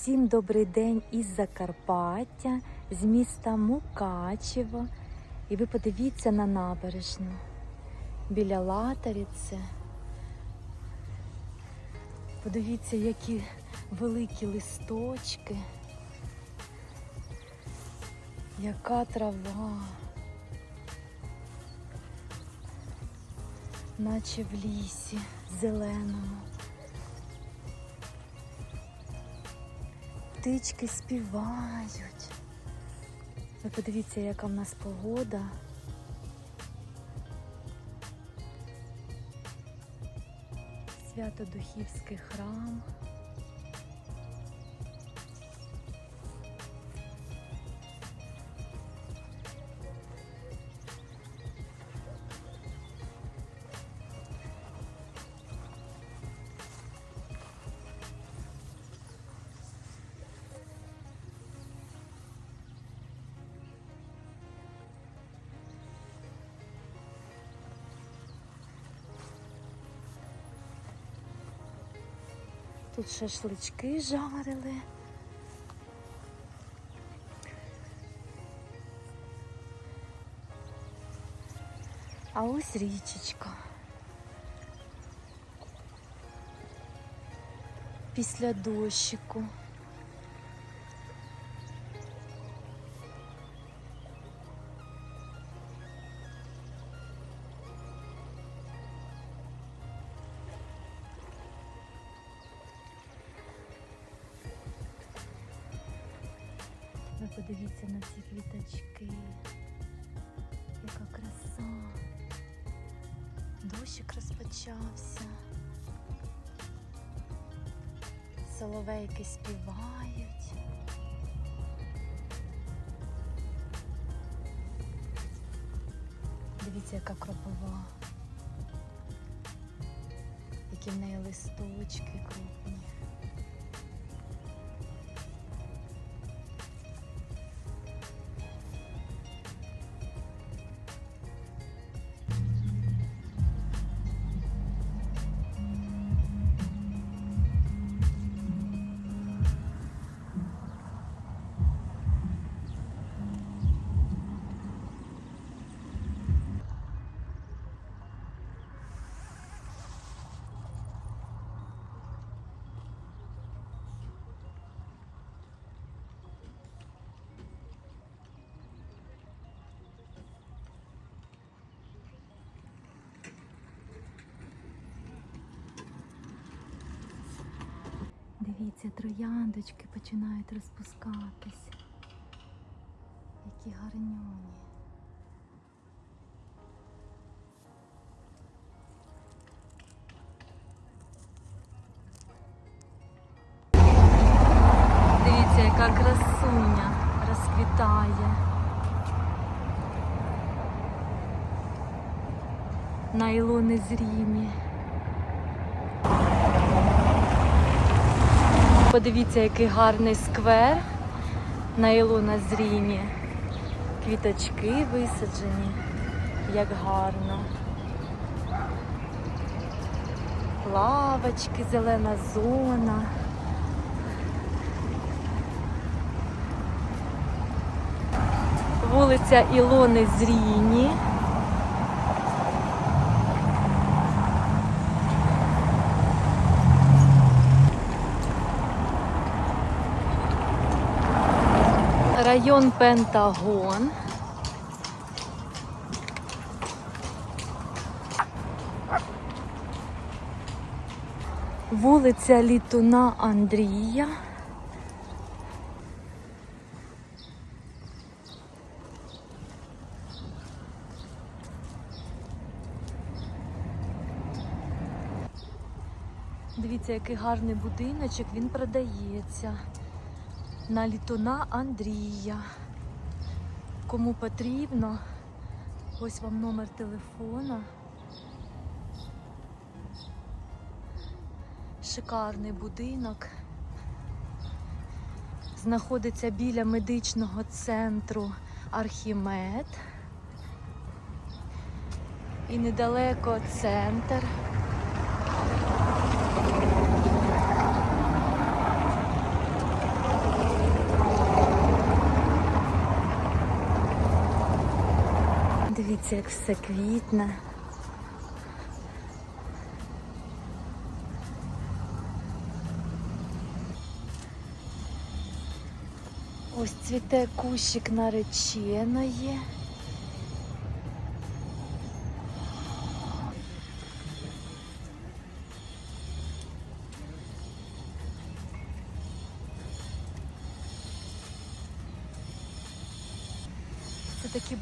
Всім добрий день із Закарпаття, з міста Мукачево. І ви подивіться на набережну біля Латаріці. Подивіться, які великі листочки, яка трава, наче в лісі зеленому. Птички співають. Ви подивіться, яка в нас погода. Свято-Духівський храм. Тут шашлички жарили. А ось річечка. Після дощику. Соловейки співають. Дивіться, яка кропова. Які в неї листочки крупні. Дивіться, трояндочки починають розпускатися. Які гарнюні. Дивіться, яка красуня розквітає. На ілони зрімі. Подивіться, який гарний сквер на Ілона зрімі. Квіточки висаджені, як гарно. Лавочки, зелена зона. Вулиця Ілони Зріні. Район Пентагон. Вулиця Літуна Андрія. Дивіться, який гарний будиночок, він продається на літуна Андрія. Кому потрібно, ось вам номер телефона. Шикарний будинок. Знаходиться біля медичного центру Архімед. І недалеко центр. Дивіться, як все квітне. Ось цвіте кущик нареченої.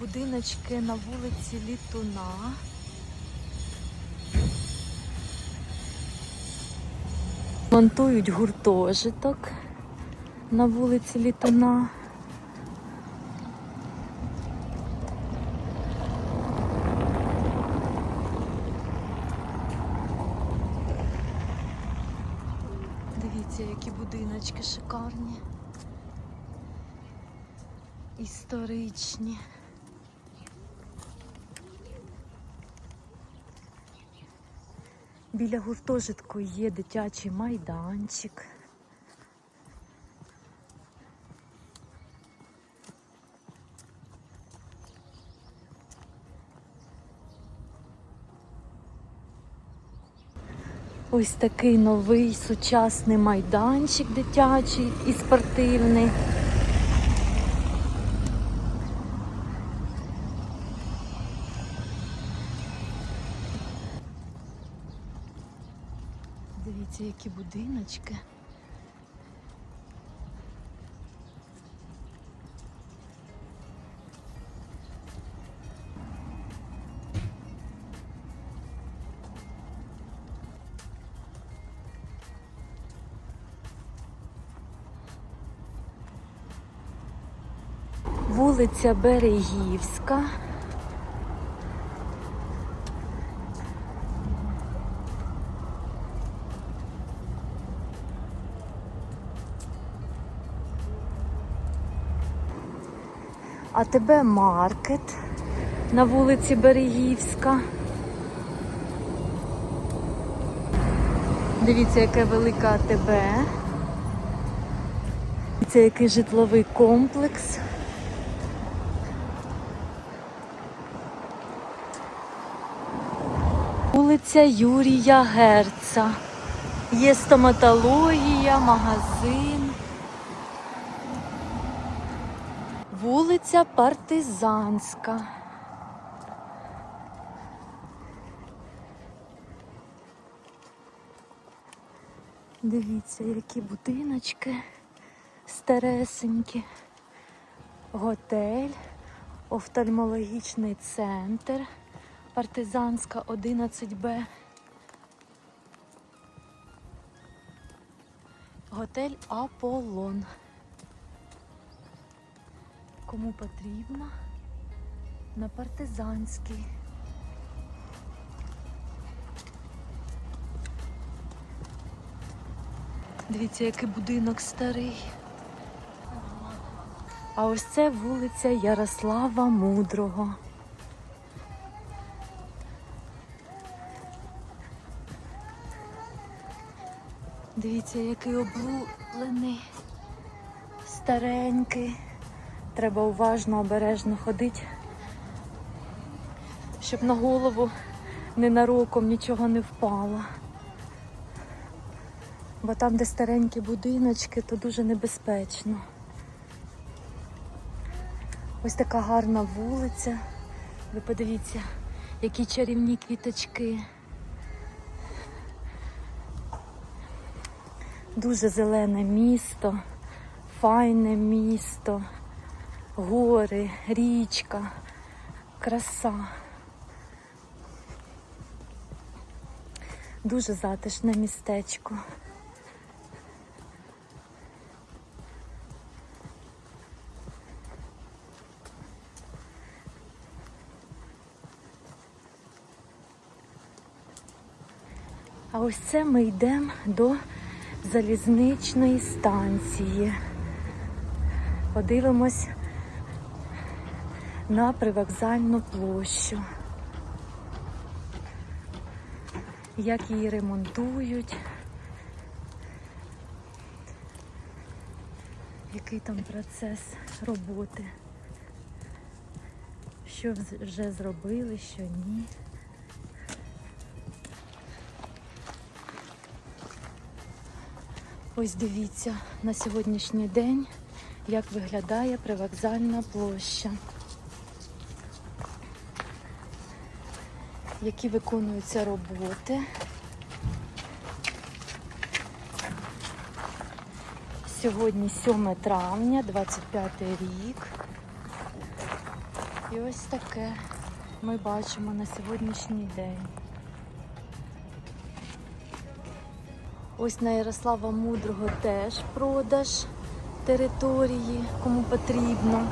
Будиночки на вулиці Літуна. Монтують гуртожиток на вулиці Літуна. Дивіться, які будиночки шикарні. Історичні. Біля гуртожитку є дитячий майданчик. Ось такий новий сучасний майданчик дитячий і спортивний. Дивіться, будиночки. Вулиця Берегівська. АТБ Маркет на вулиці Берегівська. Дивіться, яке велике АТБ. Це який житловий комплекс. Вулиця Юрія Герца. Є стоматологія, магазин. Вулиця Партизанська. Дивіться, які будиночки старесенькі. Готель, офтальмологічний центр, партизанська 11Б. Готель Аполлон. Кому потрібно на партизанський. Дивіться, який будинок старий. А ось це вулиця Ярослава Мудрого. Дивіться, який облуплений, старенький. Треба уважно, обережно ходити, щоб на голову ненароком нічого не впало. Бо там, де старенькі будиночки, то дуже небезпечно. Ось така гарна вулиця. Ви подивіться, які чарівні квіточки. Дуже зелене місто, файне місто, гори, річка, краса. Дуже затишне містечко. А ось це ми йдемо до залізничної станції. Подивимось на привокзальну площу. Як її ремонтують. Який там процес роботи. що вже зробили, що ні. Ось дивіться на сьогоднішній день, як виглядає привокзальна площа. Які виконуються роботи. Сьогодні 7 травня, 25 рік. І ось таке ми бачимо на сьогоднішній день. Ось на Ярослава Мудрого теж продаж території, кому потрібно.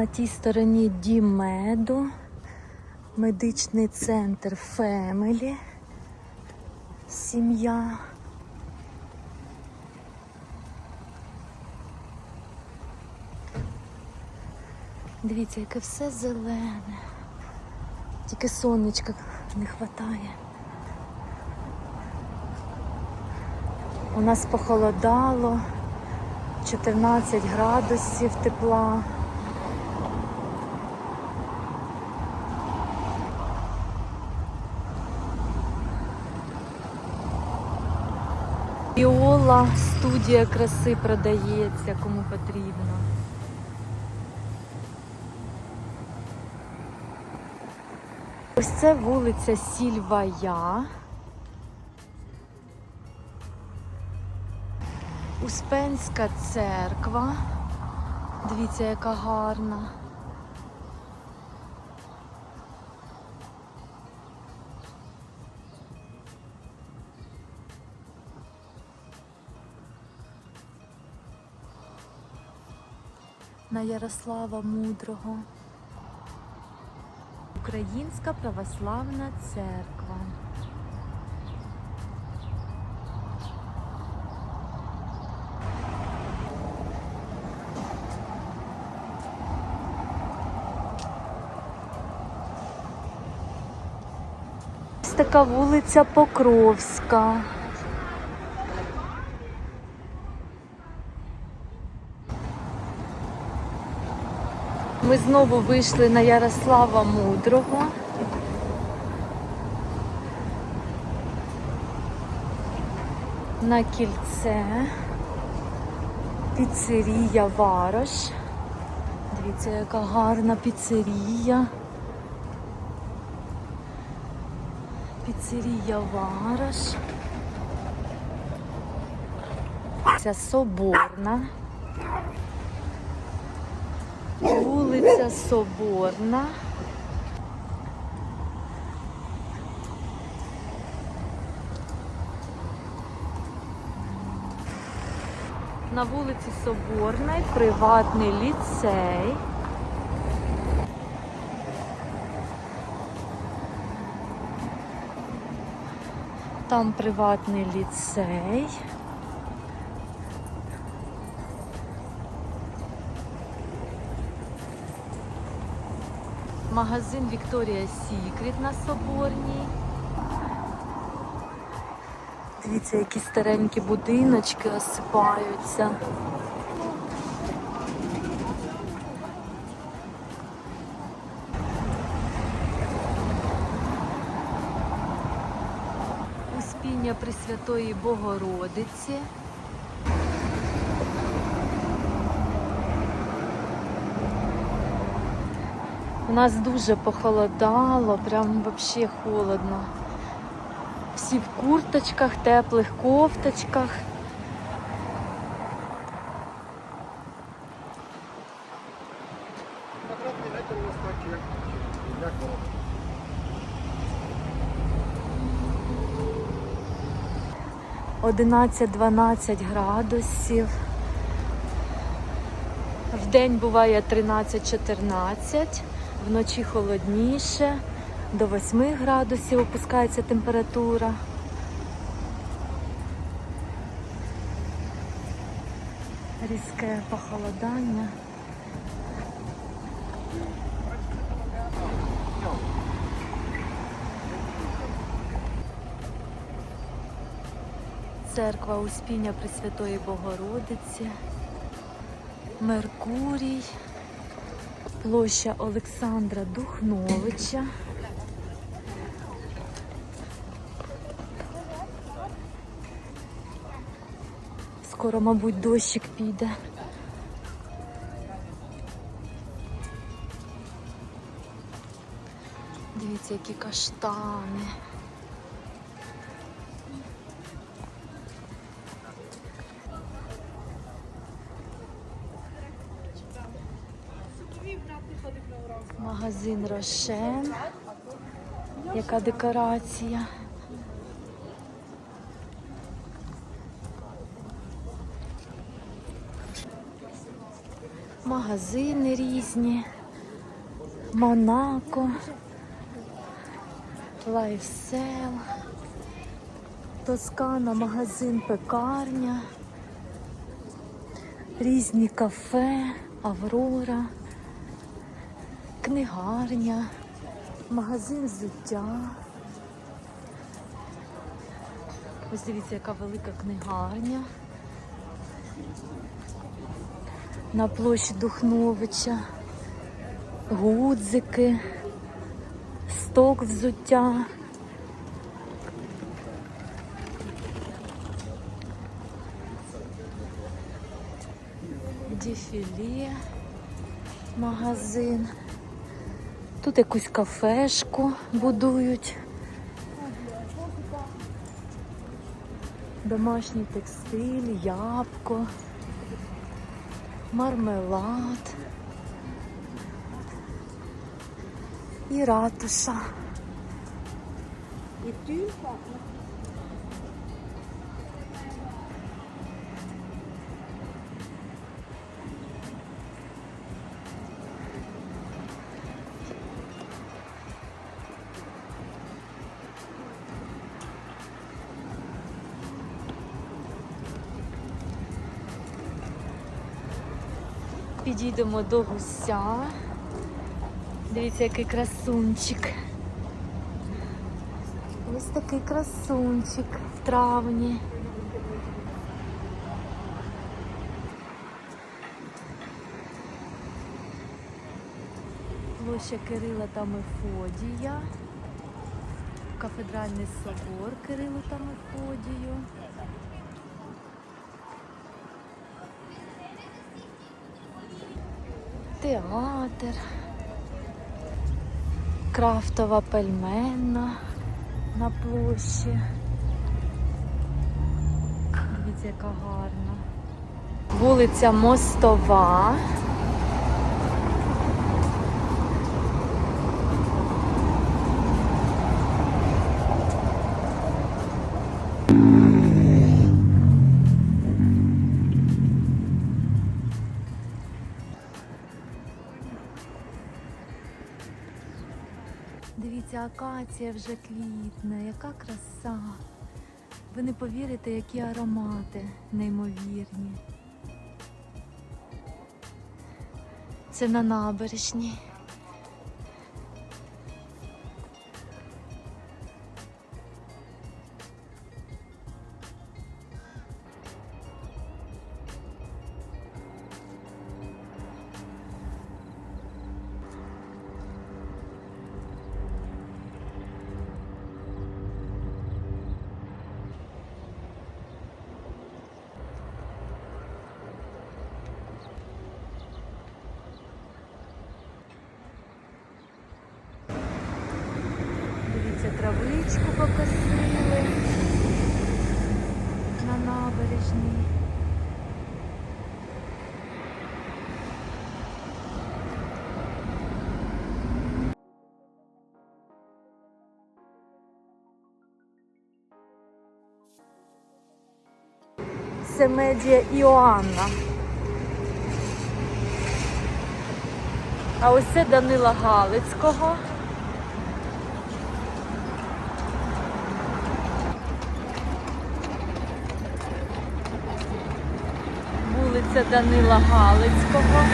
На тій стороні дім меду, медичний центр Фемелі, сім'я. Дивіться, яке все зелене. Тільки сонечка не вистачає. У нас похолодало, 14 градусів тепла. Іола студія краси продається, кому потрібно. Ось це вулиця Сільвая. Успенська церква. Дивіться, яка гарна. На Ярослава Мудрого. Українська православна церква. Така вулиця Покровська. Ми знову вийшли на Ярослава Мудрого. На кільце. Піцерія Варош. Дивіться, яка гарна піцерія. Піцерія Варош. Це Соборна. Вулиця Соборна. На вулиці Соборної приватний ліцей. Там приватний ліцей. Магазин Вікторія Сікрет на Соборній. Дивіться, які старенькі будиночки осипаються. Успіння Пресвятої Богородиці. У нас дуже похолодало, прям вообще холодно. Всі в курточках, теплих кофточках. Квадратний метр у нас так, як, як. Одинадцять 12 градусів. Вдень буває 13-14, вночі холодніше, до 8 градусів опускається температура. Різке похолодання. Церква Успіння Пресвятої Богородиці, Меркурій площа Олександра Духновича. Скоро, мабуть, дощик піде. Дивіться, які каштани. Магазин Рошен. Яка декорація? Магазини різні. Монако. Лайфсел. Тоскана, магазин, пекарня. Різні кафе, Аврора, книгарня, магазин взуття. Ось дивіться, яка велика книгарня. На площі Духновича. Гудзики, сток взуття. Дефіле, магазин. Тут якусь кафешку будують. Домашній текстиль, ябко, мармелад і ратуша. Підійдемо до гуся. Дивіться, який красунчик. Ось такий красунчик в травні. Площа Кирила та Мефодія. Кафедральний собор Кирилу та Мефодію. Театр. Крафтова пельменна на площі. Дивіться, яка гарна. Вулиця Мостова. Дивіться, акація вже квітне, яка краса. Ви не повірите, які аромати неймовірні. Це на набережній. На набережній. Семедія Іоанна. А ось це Данила Галицького. Вулиця Данила Галицького.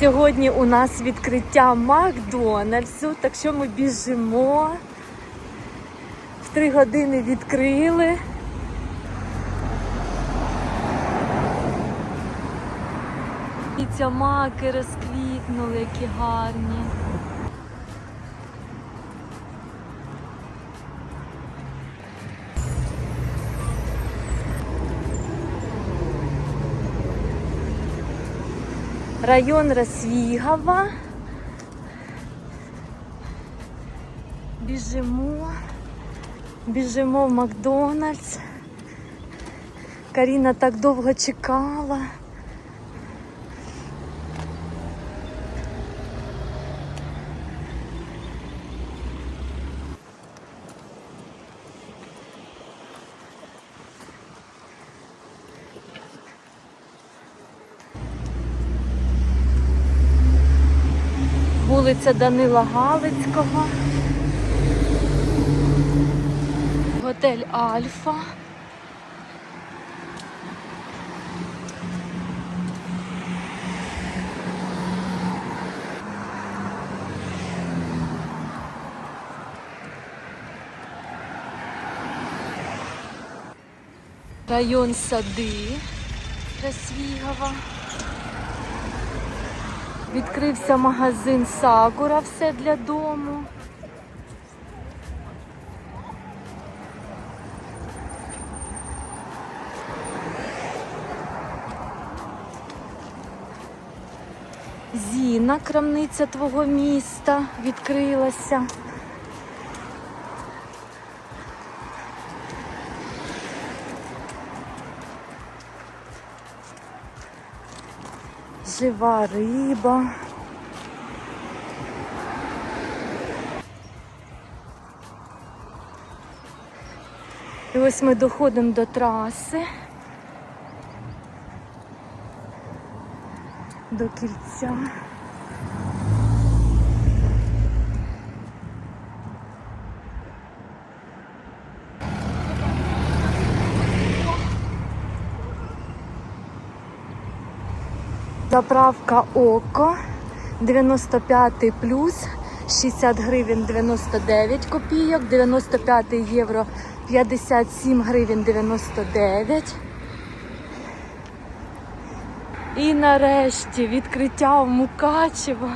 Сьогодні у нас відкриття Макдональдсу, так що ми біжимо. В три години відкрили. І ці маки розквітнули, які гарні. Район Росвігова. Біжимо. Біжимо в Макдональдс. Каріна так довго чекала. Вулиця Данила Галицького. Готель Альфа. Район Сади Красвігова. Відкрився магазин Сакура, все для дому. Зіна, крамниця твого міста, відкрилася. Жива риба. І ось ми доходимо до траси. До кільця. Заправка ОКО 95 плюс 60 гривень 99 копійок, 95 євро 57 гривень 99. І нарешті відкриття в Мукачево.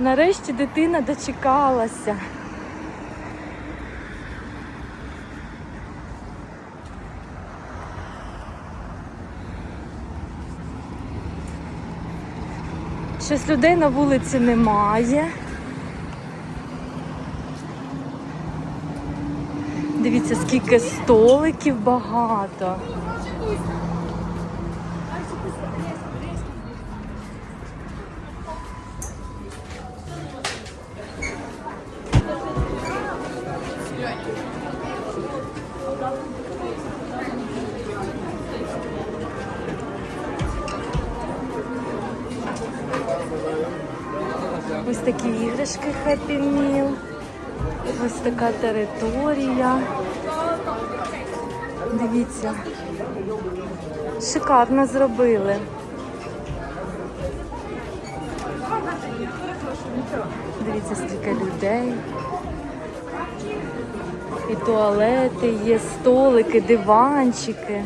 Нарешті дитина дочекалася. Щось людей на вулиці немає. Дивіться, скільки столиків багато. Територія. Дивіться. Шикарно зробили. Дивіться, скільки людей. І туалети, є столики, диванчики.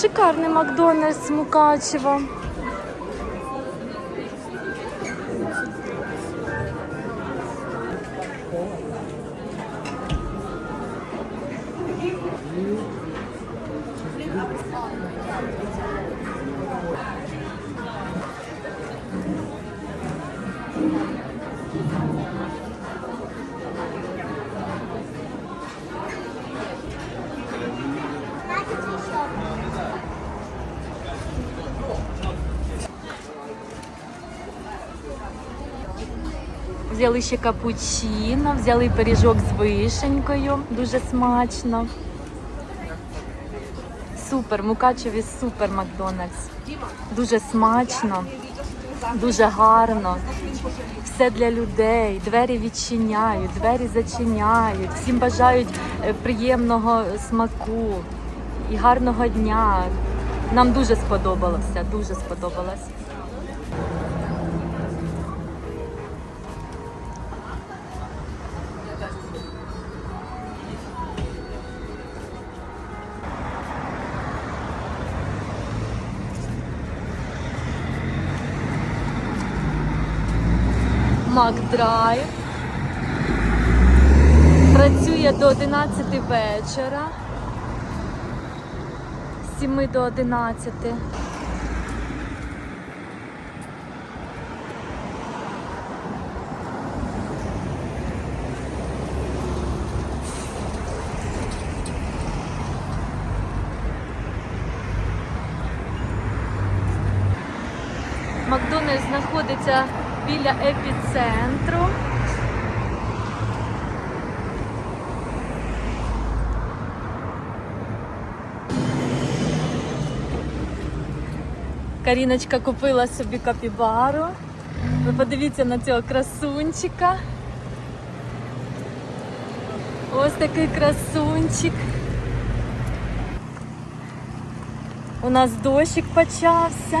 Шикарний Макдональдс Мукачево. Взяли ще капучино, взяли пиріжок з вишенькою, дуже смачно. Супер, Мукачеві супер Макдональдс. Дуже смачно, дуже гарно. Все для людей. Двері відчиняють, двері зачиняють. Всім бажають е, приємного смаку і гарного дня. Нам дуже сподобалося, дуже сподобалось. Макдрайв. Працює до 11 вечора. З 7 до 11. Макдональдс знаходиться біля епіцентру. Каріночка купила собі капібару. Ви подивіться на цього красунчика. Ось такий красунчик. У нас дощик почався.